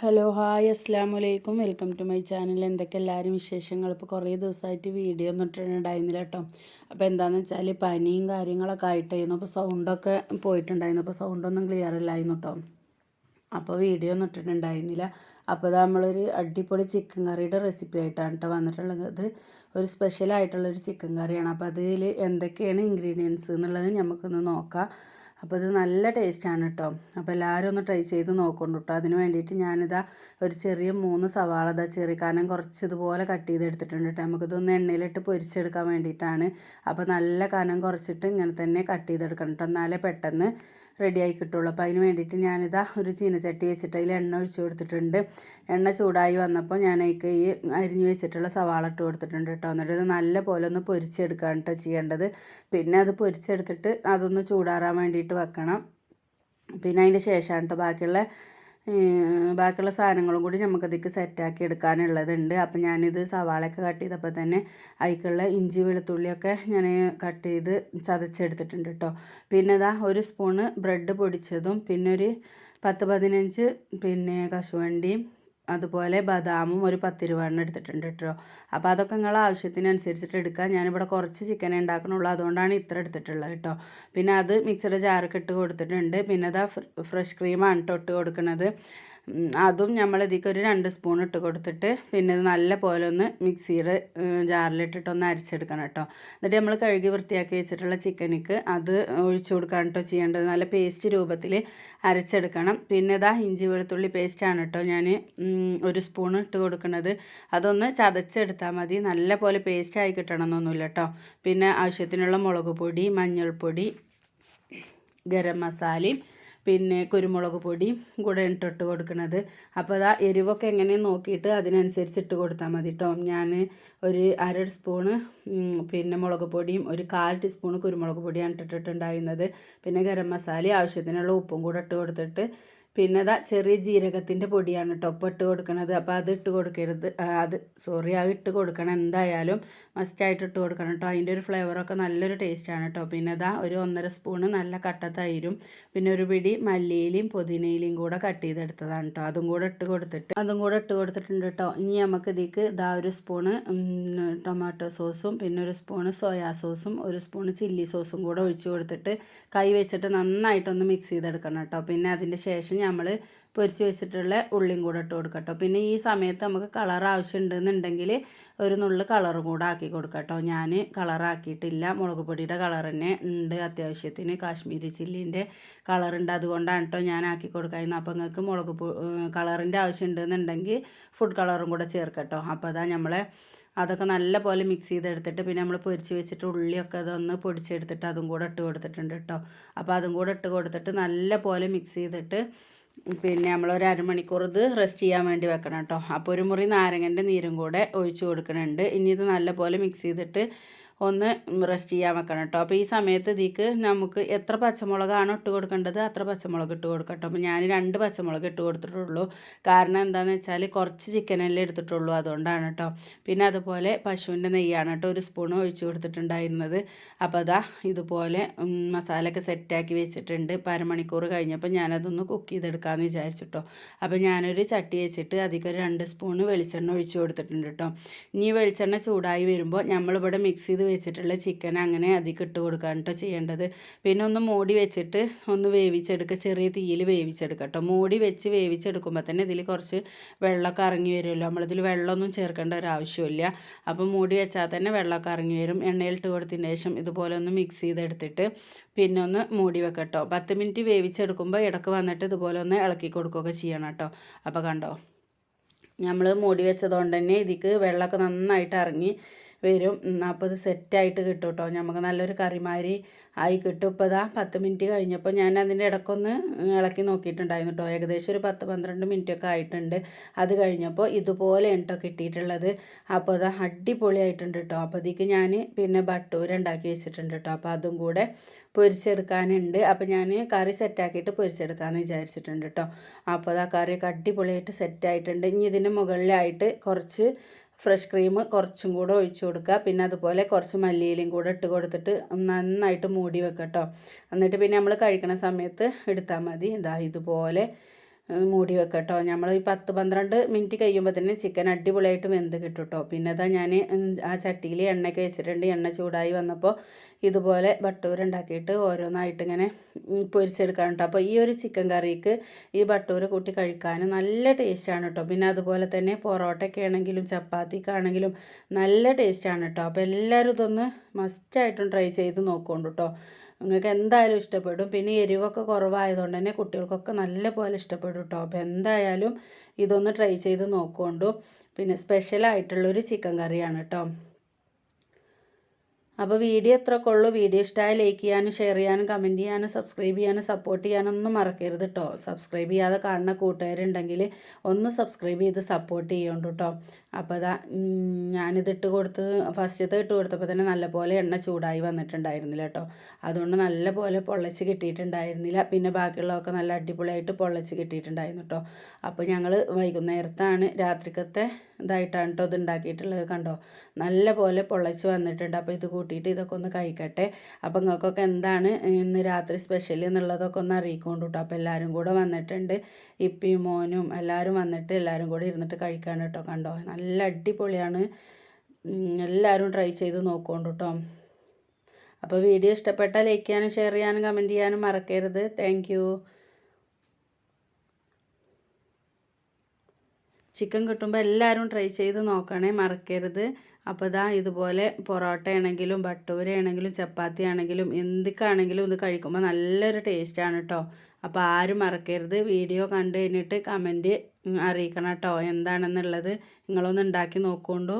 Hello hi അസ്സാം വലൈക്കും welcome to my channel. എന്തൊക്കെ എല്ലാവരും വിശേഷങ്ങൾ? ഇപ്പോൾ കുറേ ദിവസമായിട്ട് വീഡിയോ ഒന്നും ഇട്ടിട്ടുണ്ടായിരുന്നില്ല കേട്ടോ. അപ്പോൾ എന്താണെന്ന് വെച്ചാൽ പനിയും കാര്യങ്ങളൊക്കെ ആയിട്ടായിരുന്നു. അപ്പോൾ സൗണ്ടൊക്കെ പോയിട്ടുണ്ടായിരുന്നു. അപ്പോൾ സൗണ്ടൊന്നും ക്ലിയർ അല്ലായിരുന്നു കേട്ടോ. അപ്പോൾ വീഡിയോ ഒന്നും ഇട്ടിട്ടുണ്ടായിരുന്നില്ല അപ്പോൾ ഇത് നമ്മളൊരു അടിപൊളി ചിക്കൻ കറിയുടെ റെസിപ്പി ആയിട്ടാണ് കേട്ടോ വന്നിട്ടുള്ളത്. ഒരു സ്പെഷ്യലായിട്ടുള്ളൊരു ചിക്കൻ കറിയാണ് അപ്പോൾ അതിൽ എന്തൊക്കെയാണ് ഇൻഗ്രീഡിയൻസ് എന്നുള്ളത് നമുക്കൊന്ന് നോക്കാം. അപ്പോൾ ഇത് നല്ല ടേസ്റ്റാണ് കേട്ടോ അപ്പോൾ എല്ലാവരും ഒന്ന് ട്രൈ ചെയ്ത് നോക്കണം കേട്ടോ അതിന് വേണ്ടിയിട്ട് ഞാനിതാ ഒരു ചെറിയ മൂന്ന് സവാള ഇതാ ചെറിയ കാരണം കുറച്ച് ഇതുപോലെ കട്ട് ചെയ്തെടുത്തിട്ടുണ്ട് കേട്ടോ നമുക്കിതൊന്ന് എണ്ണയിലിട്ട് പൊരിച്ചെടുക്കാൻ വേണ്ടിയിട്ടാണ് അപ്പോൾ നല്ല കനം കുറച്ചിട്ട് ഇങ്ങനെ തന്നെ കട്ട് ചെയ്തെടുക്കണം കേട്ടോ എന്നാലേ പെട്ടെന്ന് റെഡിയായി കിട്ടുള്ളൂ. അപ്പോൾ അതിന് വേണ്ടിയിട്ട് ഞാനിതാ ഒരു ചീനച്ചട്ടി വെച്ചിട്ട് അതിൽ എണ്ണ ഒഴിച്ച് കൊടുത്തിട്ടുണ്ട്. എണ്ണ ചൂടായി വന്നപ്പോൾ ഞാൻ അതിക്ക് ഈ അരിഞ്ഞ് വെച്ചിട്ടുള്ള സവാള ഇട്ട് കൊടുത്തിട്ടുണ്ട് കേട്ടോ. എന്നിട്ട് ഇത് നല്ല പോലെ ഒന്ന് പൊരിച്ചെടുക്കുകയാണ് കേട്ടോ ചെയ്യേണ്ടത്. പിന്നെ അത് പൊരിച്ചെടുത്തിട്ട് അതൊന്ന് ചൂടാറാൻ വേണ്ടിയിട്ട് വെക്കണം. പിന്നെ അതിന്റെ ശേഷമാണ് കേട്ടോ ബാക്കിയുള്ള ബാക്കിയുള്ള സാധനങ്ങളും കൂടി നമുക്കതിലേക്ക് സെറ്റാക്കി എടുക്കാനുള്ളതുണ്ട്. അപ്പം ഞാനിത് സവാളയൊക്കെ കട്ട് ചെയ്തപ്പോൾ തന്നെ അതിലേക്കുള്ള ഇഞ്ചി വെളുത്തുള്ളിയൊക്കെ ഞാൻ കട്ട് ചെയ്ത് ചതച്ചെടുത്തിട്ടുണ്ട് കേട്ടോ പിന്നെ ഇതാ ഒരു സ്പൂണ് ബ്രെഡ് പൊടിച്ചതും പിന്നെ ഒരു പത്ത് പതിനഞ്ച് പിന്നെ കശുവണ്ടിയും അതുപോലെ ബദാമും ഒരു പത്ത് രൂപ എടുത്തിട്ടുണ്ട് കേട്ടോ അപ്പോൾ അതൊക്കെ നിങ്ങൾ ആവശ്യത്തിനനുസരിച്ചിട്ട് എടുക്കുക ഞാനിവിടെ കുറച്ച് ചിക്കൻ ഉണ്ടാക്കണുള്ളൂ അതുകൊണ്ടാണ് ഇത്ര എടുത്തിട്ടുള്ളത് കേട്ടോ പിന്നെ അത് മിക്സിയുടെ ജാറൊക്കെ ഇട്ട് കൊടുത്തിട്ടുണ്ട്. പിന്നെ അതാ ഫ്രഷ് ക്രീമാണ് കേട്ടോ ഇട്ട് കൊടുക്കുന്നത് അതും നമ്മൾ ഇതിലേക്ക് ഒരു രണ്ട് സ്പൂൺ ഇട്ട് കൊടുത്തിട്ട് പിന്നെ നല്ല പോലെ ഒന്ന് മിക്സിയുടെ ജാറിലിട്ടിട്ടൊന്ന് അരച്ചെടുക്കണം കേട്ടോ. എന്നിട്ട് നമ്മൾ കഴുകി വൃത്തിയാക്കി വെച്ചിട്ടുള്ള ചിക്കനിക്ക് അത് ഒഴിച്ചു കൊടുക്കാൻ കേട്ടോ ചെയ്യേണ്ടത്. നല്ല പേസ്റ്റ് രൂപത്തിൽ അരച്ചെടുക്കണം. പിന്നെ ഇതാ ഇഞ്ചി വെളുത്തുള്ളി പേസ്റ്റാണ് കേട്ടോ ഞാൻ ഒരു സ്പൂൺ ഇട്ട് കൊടുക്കുന്നത് അതൊന്ന് ചതച്ചെടുത്താൽ മതി. നല്ല പോലെ പേസ്റ്റായി കിട്ടണമെന്നൊന്നുമില്ല കേട്ടോ പിന്നെ ആവശ്യത്തിനുള്ള മുളക് പൊടി മഞ്ഞൾപ്പൊടി ഗരം മസാലയും പിന്നെ കുരുമുളക് പൊടിയും കൂടെ ഇട്ടിട്ട് കൊടുക്കുന്നത് അപ്പോൾ അതാ എരിവൊക്കെ എങ്ങനെയാണ് നോക്കിയിട്ട് അതിനനുസരിച്ച് ഇട്ട് കൊടുത്താൽ മതി കേട്ടോ ഞാൻ ഒരു അര സ്പൂണ് പിന്നെ മുളക് പൊടിയും ഒരു കാൽ ടീസ്പൂൺ കുരുമുളക് പൊടിയാണ് ഇട്ടിട്ടുണ്ടായിരുന്നത്. പിന്നെ ഗരം മസാല ആവശ്യത്തിനുള്ള ഉപ്പും കൂടെ ഇട്ട് കൊടുത്തിട്ട് പിന്നെ അതാ ചെറിയ ജീരകത്തിന്റെ പൊടിയാണ് കേട്ടോ ഒപ്പം ഇട്ട് കൊടുക്കണത്. അപ്പോൾ അത് ഇട്ട് കൊടുക്കരുത്. അത് സോറി അത് ഇട്ട് കൊടുക്കണം. എന്തായാലും മസ്റ്റായിട്ട് ഇട്ട് കൊടുക്കണം കേട്ടോ. അതിന്റെ ഒരു ഫ്ലേവറൊക്കെ നല്ലൊരു ടേസ്റ്റാണ് കേട്ടോ. പിന്നെ അതാ ഒരു ഒന്നര സ്പൂണ് നല്ല കട്ട തൈരും പിന്നെ ഒരു പിടി മല്ലിയിലയും പുതിനയിലയും കൂടെ കട്ട് ചെയ്തെടുത്തതാണ് കേട്ടോ. അതും കൂടെ ഇട്ട് കൊടുത്തിട്ട് അതും കൂടെ ഇട്ട് കൊടുത്തിട്ടുണ്ട് കേട്ടോ. ഇനി നമുക്ക് ഇതിക്ക് ഇതാ ഒരു സ്പൂണ് ടൊമാറ്റോ സോസും പിന്നെ ഒരു സ്പൂണ് സോയാ സോസും ഒരു സ്പൂണ് ചില്ലി സോസും കൂടെ ഒഴിച്ച് കൊടുത്തിട്ട് കൈ വെച്ചിട്ട് നന്നായിട്ടൊന്ന് മിക്സ് ചെയ്തെടുക്കണം കേട്ടോ. പിന്നെ അതിന്റെ ശേഷം നമ്മൾ പൊരിച്ച് വെച്ചിട്ടുള്ള ഉള്ളിയും കൂടെ ഇട്ട് കൊടുക്കട്ടോ പിന്നെ ഈ സമയത്ത് നമുക്ക് കളർ ആവശ്യമുണ്ടെന്നുണ്ടെങ്കിൽ ഒരു നുള്ളു കളറും കൂടെ ആക്കി കൊടുക്കട്ടോ ഞാൻ കളറാക്കിയിട്ടില്ല മുളക് പൊടിയുടെ കളർ തന്നെ ഉണ്ട് അത്യാവശ്യത്തിന്. കാശ്മീരി ചില്ലിന്റെ കളറുണ്ട് അതുകൊണ്ടാണ് കേട്ടോ ഞാൻ ആക്കി കൊടുക്കായിരുന്നു അപ്പോൾ നിങ്ങൾക്ക് മുളക് കളറിന്റെ ആവശ്യം ഉണ്ടെന്നുണ്ടെങ്കിൽ ഫുഡ് കളറും കൂടെ ചേർക്കട്ടോ അപ്പോൾ അതാ നമ്മളെ അതൊക്കെ നല്ല പോലെ മിക്സ് ചെയ്തെടുത്തിട്ട് പിന്നെ നമ്മൾ പൊരിച്ച് വെച്ചിട്ട് ഉള്ളിയൊക്കെ അതൊന്ന് പൊടിച്ചെടുത്തിട്ട് അതും കൂടെ ഇട്ട് കൊടുത്തിട്ടുണ്ട് കേട്ടോ അപ്പോൾ അതും കൂടെ ഇട്ട് കൊടുത്തിട്ട് നല്ല പോലെ മിക്സ് ചെയ്തിട്ട് പിന്നെ നമ്മൾ ഒരു അരമണിക്കൂർ ഇത് റെസ്റ്റ് ചെയ്യാൻ വേണ്ടി വെക്കണം കേട്ടോ. അപ്പോൾ ഒരു മുറി നാരങ്ങന്റെ നീരും കൂടെ ഒഴിച്ച് കൊടുക്കുന്നുണ്ട് ഇനി ഇത് നല്ലപോലെ മിക്സ് ചെയ്തിട്ട് ഒന്ന് റെസ്റ്റ് ചെയ്യാൻ വെക്കണം കേട്ടോ അപ്പോൾ ഈ സമയത്ത് ഇതിക്ക് നമുക്ക് എത്ര പച്ചമുളകാണോ ഇട്ട് കൊടുക്കേണ്ടത്? അത്ര പച്ചമുളക് ഇട്ട് കൊടുക്കട്ടോ അപ്പോൾ ഞാൻ രണ്ട് പച്ചമുളക് ഇട്ട് കൊടുത്തിട്ടുള്ളൂ. കാരണം എന്താണെന്ന് വെച്ചാൽ കുറച്ച് ചിക്കനല്ലേ എടുത്തിട്ടുള്ളൂ അതുകൊണ്ടാണ് കേട്ടോ പിന്നെ അതുപോലെ പശുവിന്റെ നെയ്യാണ് കേട്ടോ ഒരു സ്പൂൺ ഒഴിച്ചു കൊടുത്തിട്ടുണ്ടായിരുന്നത്. അപ്പോൾ അതാ ഇതുപോലെ മസാലയൊക്കെ സെറ്റാക്കി വെച്ചിട്ടുണ്ട്. ഇപ്പോൾ അരമണിക്കൂർ കഴിഞ്ഞപ്പോൾ ഞാനതൊന്ന് കുക്ക് ചെയ്തെടുക്കാമെന്ന് വിചാരിച്ചിട്ടോ അപ്പോൾ ഞാനൊരു ചട്ടി വെച്ചിട്ട് അധികം രണ്ട് സ്പൂൺ വെളിച്ചെണ്ണ ഒഴിച്ചു കൊടുത്തിട്ടുണ്ട് കേട്ടോ ഇനി വെളിച്ചെണ്ണ ചൂടായി വരുമ്പോൾ നമ്മളിവിടെ മിക്സ് ചെയ്ത് വെച്ചിട്ടുള്ള ചിക്കൻ അങ്ങനെ അതിൽ ഇട്ട് കൊടുക്കാൻ കേട്ടോ ചെയ്യേണ്ടത്. പിന്നെ ഒന്ന് മൂടി വെച്ചിട്ട് ഒന്ന് വേവിച്ചെടുക്കുക ചെറിയ തീയിൽ വേവിച്ചെടുക്കുക കേട്ടോ മൂടി വെച്ച് വേവിച്ചെടുക്കുമ്പോൾ തന്നെ ഇതിൽ കുറച്ച് വെള്ളമൊക്കെ ഇറങ്ങി വരുമല്ലോ. നമ്മളിതിൽ വെള്ളമൊന്നും ചേർക്കേണ്ട ഒരു ആവശ്യമില്ല. അപ്പോൾ മൂടി വെച്ചാൽ തന്നെ വെള്ളമൊക്കെ ഇറങ്ങി വരും. എണ്ണയിലിട്ട് കൊടുത്തതിന് ശേഷം ഇതുപോലെ ഒന്ന് മിക്സ് ചെയ്തെടുത്തിട്ട് പിന്നെ ഒന്ന് മൂടി വെക്കട്ടോ പത്ത് മിനിറ്റ് വേവിച്ചെടുക്കുമ്പോൾ ഇടയ്ക്ക് വന്നിട്ട് ഇതുപോലെ ഒന്ന് ഇളക്കി കൊടുക്കുകയൊക്കെ ചെയ്യണം കേട്ടോ അപ്പോൾ കണ്ടോ? നമ്മൾ മൂടി വെച്ചതുകൊണ്ട് തന്നെ ഇതിക്ക് വെള്ളമൊക്കെ നന്നായിട്ട് ഇറങ്ങി വരും. അപ്പോൾ ഇത് സെറ്റായിട്ട് കിട്ടും കേട്ടോ നമുക്ക് നല്ലൊരു കറിമാരി ആയി കിട്ടും. ഇപ്പോൾ ഇതാ പത്ത് മിനിറ്റ് കഴിഞ്ഞപ്പോൾ ഞാൻ അതിന്റെ ഇടയ്ക്കൊന്ന് ഇളക്കി നോക്കിയിട്ടുണ്ടായിരുന്നു കേട്ടോ ഏകദേശം ഒരു പത്ത് പന്ത്രണ്ട് മിനിറ്റൊക്കെ ആയിട്ടുണ്ട്. അത് കഴിഞ്ഞപ്പോൾ ഇതുപോലെ കേട്ടോ കിട്ടിയിട്ടുള്ളത്. അപ്പോൾ അത് അടിപൊളിയായിട്ടുണ്ട് കേട്ടോ അപ്പോൾ ഇതിക്ക് ഞാൻ പിന്നെ ബട്ടൂര ഉണ്ടാക്കി വെച്ചിട്ടുണ്ട് കേട്ടോ അപ്പോൾ അതും കൂടെ പൊരിച്ചെടുക്കാനുണ്ട്. അപ്പോൾ ഞാൻ കറി സെറ്റാക്കിയിട്ട് പൊരിച്ചെടുക്കാമെന്ന് വിചാരിച്ചിട്ടുണ്ട് കേട്ടോ അപ്പോൾ അത് കറിയൊക്കെ അടിപൊളിയായിട്ട് സെറ്റായിട്ടുണ്ട്. ഇനി ഇതിന് മുകളിലായിട്ട് കുറച്ച് ഫ്രഷ് ക്രീം കുറച്ചും കൂടെ ഒഴിച്ചു കൊടുക്കുക. പിന്നെ അതുപോലെ കുറച്ച് മല്ലിയിലയും കൂടെ ഇട്ട് കൊടുത്തിട്ട് നന്നായിട്ട് മൂടി വെക്കുക കേട്ടോ എന്നിട്ട് പിന്നെ നമ്മൾ കഴിക്കണ സമയത്ത് എടുത്താൽ മതി. ഇതാ ഇതുപോലെ മൂടി വെക്കുക കേട്ടോ നമ്മൾ ഈ പത്ത് പന്ത്രണ്ട് മിനിറ്റ് കഴിയുമ്പോൾ തന്നെ ചിക്കൻ അടിപൊളിയായിട്ട് വെന്ത് കിട്ടും കേട്ടോ പിന്നെ അതാ ഞാൻ ആ ചട്ടിയിൽ എണ്ണയൊക്കെ വെച്ചിട്ടുണ്ട്. എണ്ണ ചൂടായി വന്നപ്പോൾ ഇതുപോലെ ബട്ടൂർ ഉണ്ടാക്കിയിട്ട് ഓരോന്നായിട്ട് ഇങ്ങനെ പൊരിച്ചെടുക്കാൻ കേട്ടോ അപ്പോൾ ഈ ഒരു ചിക്കൻ കറിക്ക് ഈ ബട്ടൂർ കൂട്ടി കഴിക്കാൻ നല്ല ടേസ്റ്റാണ് കേട്ടോ പിന്നെ അതുപോലെ തന്നെ പൊറോട്ടയ്ക്ക് ആണെങ്കിലും ചപ്പാത്തിക്കാണെങ്കിലും നല്ല ടേസ്റ്റാണ് കേട്ടോ അപ്പോൾ എല്ലാവരും ഇതൊന്ന് മസ്റ്റായിട്ടും ട്രൈ ചെയ്ത് നോക്കുകൊണ്ട് കേട്ടോ നിങ്ങൾക്ക് എന്തായാലും ഇഷ്ടപ്പെടും. പിന്നെ എരിവൊക്കെ കുറവായതുകൊണ്ട് തന്നെ കുട്ടികൾക്കൊക്കെ നല്ല പോലെ ഇഷ്ടപ്പെടും കേട്ടോ അപ്പോൾ എന്തായാലും ഇതൊന്ന് ട്രൈ ചെയ്ത് നോക്കുകൊണ്ടു പിന്നെ സ്പെഷ്യലായിട്ടുള്ളൊരു ചിക്കൻ കറിയാണ് കേട്ടോ അപ്പോൾ വീഡിയോ എത്രയൊക്കെ ഉള്ളൂ വീഡിയോ ഇഷ്ടമായ ലൈക്ക് ചെയ്യാനും ഷെയർ ചെയ്യാനും കമന്റ് ചെയ്യാനും സബ്സ്ക്രൈബ് ചെയ്യാനും സപ്പോർട്ട് ചെയ്യാനൊന്നും മറക്കരുത് കേട്ടോ സബ്സ്ക്രൈബ് ചെയ്യാതെ കാണുന്ന കൂട്ടുകാരുണ്ടെങ്കിൽ ഒന്ന് സബ്സ്ക്രൈബ് ചെയ്ത് സപ്പോർട്ട് ചെയ്യുന്നുണ്ട് കേട്ടോ അപ്പോൾ അതാ ഞാനിത് ഇട്ട് കൊടുത്ത് ഫസ്റ്റത്തെ ഇട്ട് കൊടുത്തപ്പോൾ തന്നെ നല്ലപോലെ എണ്ണ ചൂടായി വന്നിട്ടുണ്ടായിരുന്നില്ല കേട്ടോ അതുകൊണ്ട് നല്ലപോലെ പൊള്ളച്ച് കിട്ടിയിട്ടുണ്ടായിരുന്നില്ല. പിന്നെ ബാക്കിയുള്ളതൊക്കെ നല്ല അടിപൊളിയായിട്ട് പൊള്ളച്ച് കിട്ടിയിട്ടുണ്ടായിരുന്നു കേട്ടോ അപ്പോൾ ഞങ്ങൾ വൈകുന്നേരത്താണ് രാത്രിക്കത്തെ ഇതായിട്ടാണ് കേട്ടോ ഇത് ഉണ്ടാക്കിയിട്ടുള്ളത് കണ്ടോ? നല്ലപോലെ പൊള്ളച്ച് വന്നിട്ടുണ്ട്. അപ്പോൾ ഇത് കൂട്ടിയിട്ട് ഇതൊക്കെ ഒന്ന് കഴിക്കട്ടെ. അപ്പോൾ നിങ്ങൾക്കൊക്കെ എന്താണ് ഇന്ന് രാത്രി സ്പെഷ്യൽ എന്നുള്ളതൊക്കെ ഒന്ന് അറിയിക്കൊണ്ട് കേട്ടോ അപ്പോൾ എല്ലാവരും കൂടെ വന്നിട്ടുണ്ട്. ഇപ്പിയും മോനും എല്ലാവരും വന്നിട്ട് എല്ലാവരും കൂടെ ഇരുന്നിട്ട് കഴിക്കാണ് കേട്ടോ. കണ്ടോ? നല്ല അടിപൊളിയാണ്. എല്ലാവരും ട്രൈ ചെയ്ത് നോക്കുകൊണ്ട് കേട്ടോ അപ്പോൾ വീഡിയോ ഇഷ്ടപ്പെട്ടാൽ ലൈക്ക് ചെയ്യാനും ഷെയർ ചെയ്യാനും കമന്റ് ചെയ്യാനും മറക്കരുത്. താങ്ക് ചിക്കൻ കിട്ടുമ്പോൾ എല്ലാവരും ട്രൈ ചെയ്ത് നോക്കണേ മറക്കരുത്. അപ്പോൾ ഇതാ ഇതുപോലെ പൊറോട്ട ആണെങ്കിലും ഭട്ടൂര ആണെങ്കിലും ചപ്പാത്തി ആണെങ്കിലും എന്തൊക്കെയാണെങ്കിലും ഇത് കഴിക്കുമ്പോൾ നല്ലൊരു ടേസ്റ്റാണ് കേട്ടോ അപ്പോൾ ആരും മറക്കരുത്. വീഡിയോ കണ്ടു കഴിഞ്ഞിട്ട് കമന്റ് അറിയിക്കണം കേട്ടോ എന്താണെന്നുള്ളത് നിങ്ങളൊന്ന് ഉണ്ടാക്കി നോക്കുകൊണ്ടു